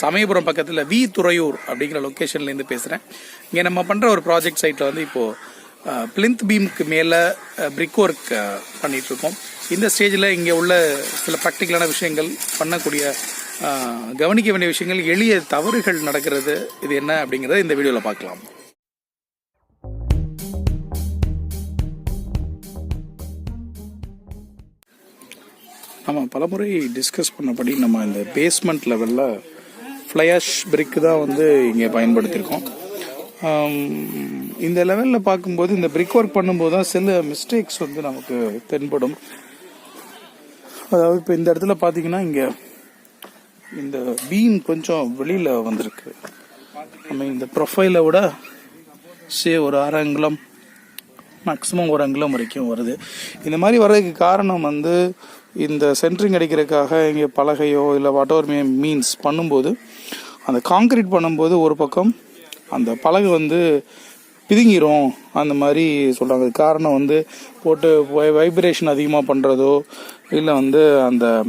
சமயபுரம் பக்கத்தில் வி துறையூர் அப்படிங்கிற லொக்கேஷன்லேருந்து பேசுகிறேன் இங்கே நம்ம பண்ணுற ஒரு ப்ராஜெக்ட் சைட்டில் வந்து இப்போது பிளிந்த் பீமுக்கு மேலே பிரிக் ஒர்க் பண்ணிகிட்ருக்கோம் இந்த ஸ்டேஜில் இங்கே உள்ள சில ப்ராக்டிக்கலான விஷயங்கள் பண்ணக்கூடிய கவனிக்க வேண்டிய விஷயங்கள் எளிய தவறுகள் நடக்கிறது இது என்ன அப்படிங்கிறத இந்த வீடியோவில் பார்க்கலாம். நம்ம பலமுறை டிஸ்கஸ் பண்ணபடி நம்ம இந்த பேஸ்மெண்ட் லெவலில் ஃப்ளையாஷ் பிரிக் தான் வந்து இங்கே பயன்படுத்தியிருக்கோம். இந்த லெவலில் பார்க்கும்போது இந்த பிரிக் ஒர்க் பண்ணும்போது தான் சில மிஸ்டேக்ஸ் வந்து நமக்கு தென்படும். அதாவது இப்போ இந்த இடத்துல பார்த்தீங்கன்னா இங்கே இந்த பீம் கொஞ்சம் வெளியில் வந்திருக்கு. நம்ம இந்த ப்ரொஃபைலை விட சே ஒரு அரை அங்குலம் மேக்ஸிமம் ஒரு அங்குலம் வரைக்கும் வருது. இந்த மாதிரி வர்றதுக்கு காரணம் வந்து இந்த சென்ட்ரிங் அடிக்கிறதுக்காக இங்கே பலகையோ இல்லை வாட் மீன்ஸ் பண்ணும்போது அந்த காங்கிரீட் பண்ணும்போது ஒரு பக்கம் அந்த பலகை வந்து பிதுங்கிரும் அந்த மாதிரி சொல்கிறாங்க காரணம் வந்து போட்டு வைப்ரேஷன் அதிகமாக பண்ணுறதோ இல்லை வந்து அந்த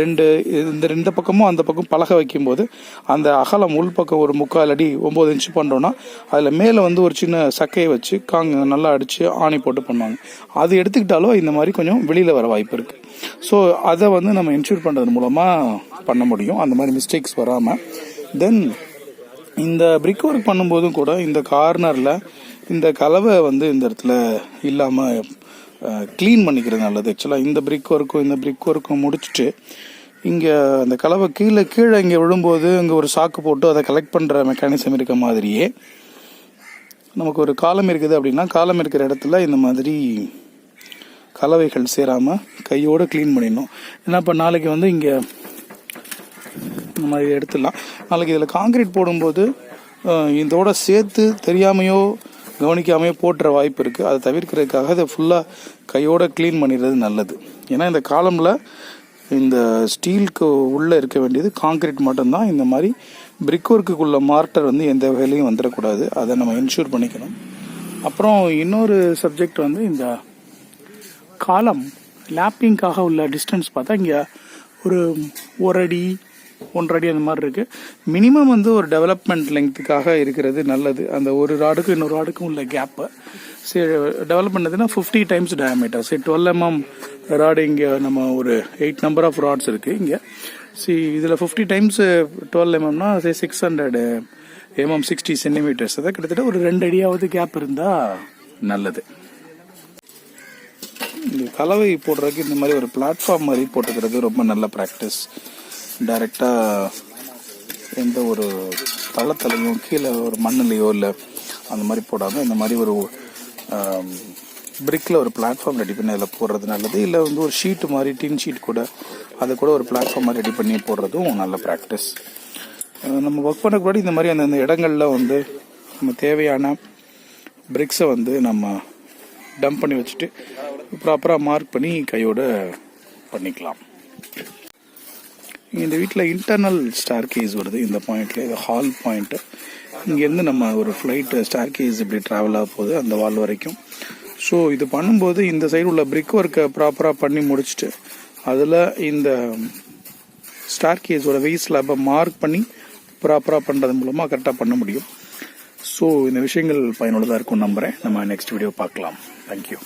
ரெண்டு இந்த ரெண்டு பக்கமும் அந்த பக்கம் பலகை வைக்கும்போது அந்த அகலம் உள் பக்கம் ஒரு முக்கால் அடி ஒம்பது இன்ச்சு பண்ணுறோன்னா அதில் மேலே வந்து ஒரு சின்ன சக்கையை வச்சு காங்க நல்லா அடித்து ஆணி போட்டு பண்ணுவாங்க. அது எடுத்துக்கிட்டாலும் இந்த மாதிரி கொஞ்சம் வெளியில் வர வாய்ப்பு இருக்குது ஸோ அதை வந்து நம்ம இன்ஷூர் பண்ணுறது மூலமாக பண்ண முடியும். அந்த மாதிரி மிஸ்டேக்ஸ் வராமல் தென் இந்த பிரிக் ஒர்க் பண்ணும்போதும் கூட இந்த கார்னரில் இந்த கலவை வந்து இந்த இடத்துல இல்லாமல் க்ளீன் பண்ணிக்கிறது நல்லது. ஆக்சுவலாக இந்த பிரிக் ஒர்க்கும் இந்த பிரிக் ஒர்க்கும் முடிச்சுட்டு இங்கே அந்த கலவை கீழே கீழே இங்கே விழும்போது இங்கே ஒரு சாக்கு போட்டு அதை கலெக்ட் பண்ணுற மெக்கானிசம் இருக்க மாதிரியே நமக்கு ஒரு காலம் இருக்குது அப்படின்னா காலம் இருக்கிற இடத்துல இந்த மாதிரி கலவைகள் சேராமல் கையோடு க்ளீன் பண்ணிடணும். ஏன்னா இப்போ நாளைக்கு வந்து இங்கே இந்த மாதிரி எடுத்துடலாம். நாளைக்கு இதில் காங்கிரீட் போடும்போது இதோட சேர்த்து தெரியாமையோ கவனிக்காமையே போட்டுற வாய்ப்பு இருக்குது அதை தவிர்க்கிறதுக்காக இதை ஃபுல்லாக கையோடு க்ளீன் பண்ணிடுறது நல்லது. ஏன்னா இந்த காலமில் இந்த ஸ்டீலுக்கு உள்ளே இருக்க வேண்டியது காங்கிரீட் மட்டும்தான். இந்த மாதிரி பிரிக் ஒர்க்குக்குள்ள மார்ட்டர் வந்து எந்த வகையிலையும் வந்துடக்கூடாது. அதை நம்ம இன்ஷூர் பண்ணிக்கணும். அப்புறம் இன்னொரு சப்ஜெக்ட் வந்து இந்த காலம். லேப்பிங்காக உள்ள டிஸ்டன்ஸ் பார்த்தா இங்கே ஒரு ஒரு அடி ஒன்றரை அடி அந்த மாதிரி இருக்கு. மினிமம் வந்து ஒரு டெவலப்மெண்ட் லெங்க்த்துக்காக இருக்கிறது நல்லது. அந்த ஒரு ராடுக்கும் இன்னொரு ராடுக்கும் உள்ள கேப்பை சரி டெவலப் பண்ணதுன்னா ஃபிஃப்டி டைம்ஸ் டயமீட்டர் சரி டுவெல் எம்எம் mm ராடு இங்கே நம்ம ஒரு எயிட் நம்பர் ஆஃப் ராட்ஸ் இருக்குது இங்கே. சி இதில் ஃபிஃப்டி டைம்ஸ் டுவெல் எம்எம்னா சரி six hundred MM sixty centimetres அதான் கிட்டத்தட்ட ஒரு ரெண்டு அடியாவது கேப் இருந்தால் நல்லது. இந்த கலவை போடுறதுக்கு இந்த மாதிரி ஒரு பிளாட்ஃபார்ம் மாதிரி போட்டுக்கிறது ரொம்ப நல்ல ப்ராக்டிஸ் டைரெக்டாக எந்த ஒரு தளத்தலையும் கீழே ஒரு மண்ணுலையோ இல்லை அந்த மாதிரி போடாமல் இந்த மாதிரி ஒரு பிரிக்கில் ஒரு பிளாட்ஃபார்ம் ரெடி பண்ணி அதில் போடுறது நல்லது. இல்லை வந்து ஒரு ஷீட்டு மாதிரி டின் ஷீட் கூட அதை கூட ஒரு பிளாட்ஃபார்ம் மாதிரி ரெடி பண்ணி போடுறதும் நல்ல ப்ராக்டிஸ் நம்ம ஒர்க் பண்ணக்கூடாது. இந்த மாதிரி அந்தந்த இடங்களில் வந்து நம்ம தேவையான பிரிக்ஸை வந்து நம்ம டம்ப் பண்ணி வச்சுட்டு ப்ராப்பராக மார்க் பண்ணி கையோட பண்ணிக்கலாம். இந்த வீட்டில் இன்டர்னல் ஸ்டார் கேஸ் வருது. இந்த பாயிண்ட்ல இது ஹால் பாயிண்ட்டு இங்கேருந்து நம்ம ஒரு ஃப்ளைட்டு ஸ்டார் கேஸ் இப்படி ட்ராவல் ஆக போகுது அந்த வால் வரைக்கும். ஸோ இது பண்ணும்போது இந்த சைடு உள்ள பிரிக் ஒர்க்கை ப்ராப்பராக பண்ணி முடிச்சுட்டு அதில் இந்த ஸ்டார் கேஸோட வெயிட் ஸ்லாப்பை மார்க் பண்ணி ப்ராப்பராக பண்ணுறது மூலமாக கரெக்டாக பண்ண முடியும். ஸோ இந்த விஷயங்கள் பயனுள்ளதாக இருக்கும் நம்புகிறேன் நம்ம நெக்ஸ்ட் வீடியோ பார்க்கலாம். தேங்க்யூ